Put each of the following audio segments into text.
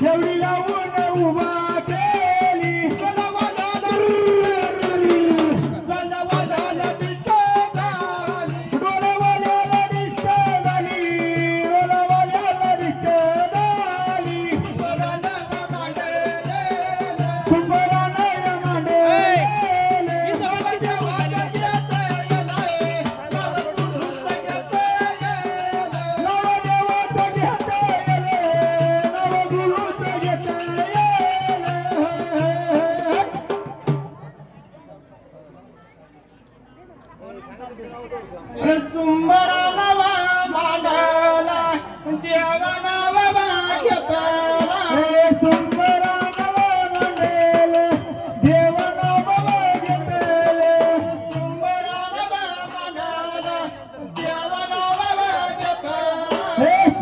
ठेवली लावून उभा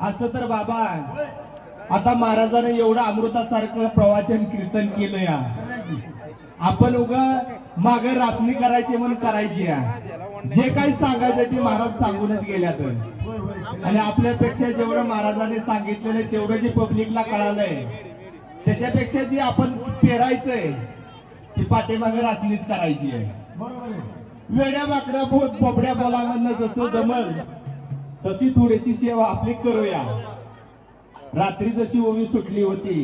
असं तर बाबा आता महाराजाने एवढं अमृतासारखं प्रवाचन कीर्तन केलं या आपण उगा माग राखणी करायची म्हणून करायची या जे काही सांगायचं ते महाराज सांगूनच गेल्यात. आणि आपल्यापेक्षा जेवढं महाराजाने सांगितलेलं तेवढं जे पब्लिकला कळालंय. त्याच्यापेक्षा जे आपण पेरायचंय ती पाठीमागे राखणीच करायची आहे. वेड्या बाकड्या बोबड्या बोलांमधनं जसं जमल तशी थोडीशी सेवा आपली करूया. रात्री जशी ओवी सुटली होती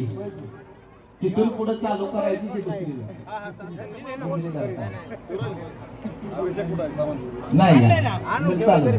तिथून पुढे चालू करायची की दुसरी नाही नाही. चालेल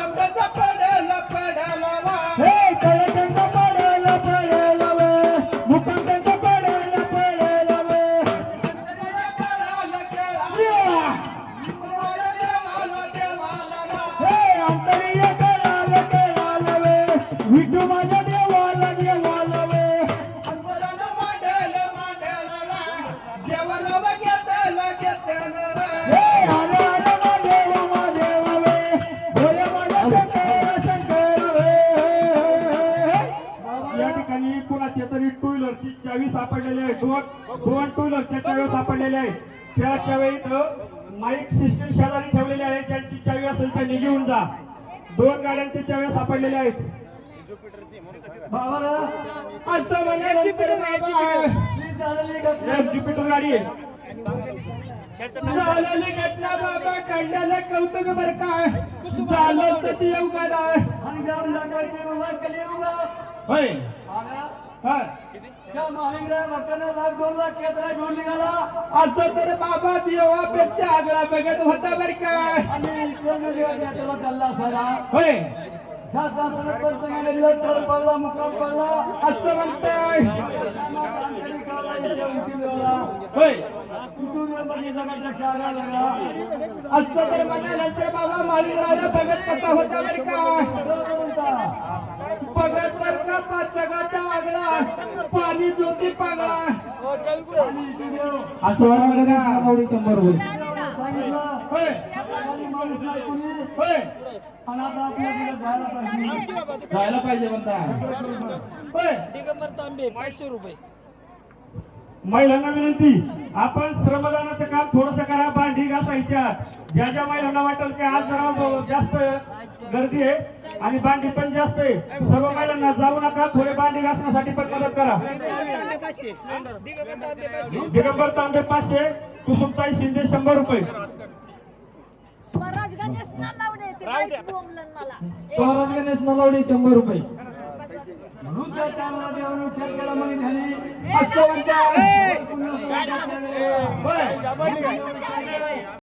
व्हीलरची चावी सापडलेली आहे. दोन दोन टू व्हीलरच्या चावी सापडलेल्या आहेत त्या चावी इथं माईक सिस्टम शेजारी ठेवलेली आहे. ज्यांची चावी असेल त्यांनी घेऊन जा. दोन गाड्यांच्या चाव्या सापडलेल्या आहेत. ज्युपिटर गाडी आहे. झालेली घटना बाबा काढण्याला कौतुक बर काय झालं सती आहे आणि जाऊन दाखवायचे बाबा कलियुगा. होय. आला हा. त्या महाविद्यालय भक्तांना लाख दोन लाख केंद्र घेऊन निघाला. असं तर बाबा देवापेक्षा आगळा बघत होता बर काय आणि चालला असायला होय. पडला पडला. असं म्हणताय. होय. असं तर बाबा मालिकराजा बघत कसा होता बर काय बरोबर म्हणता. बघत बर का पाच जगाच्या पाणी पागळा. असं का शंभर जायला पाहिजे. होय. महिलांना विनंती आपण श्रमदानाचं काम थोडस करा भांडी घासायच्या. ज्या ज्या महिलांना वाटेल की आज जरा जास्त गर्दी आहे. आणि बांडी पण जास्त आहे सर्व महिलांना जाऊ नका थोडे बांडी घासण्यासाठी पण मदत करा दिगंबर तांबे पाचशे कुसुमताई शिंदे शंभर रुपये स्वराज गणेश नलावडे शंभर रुपये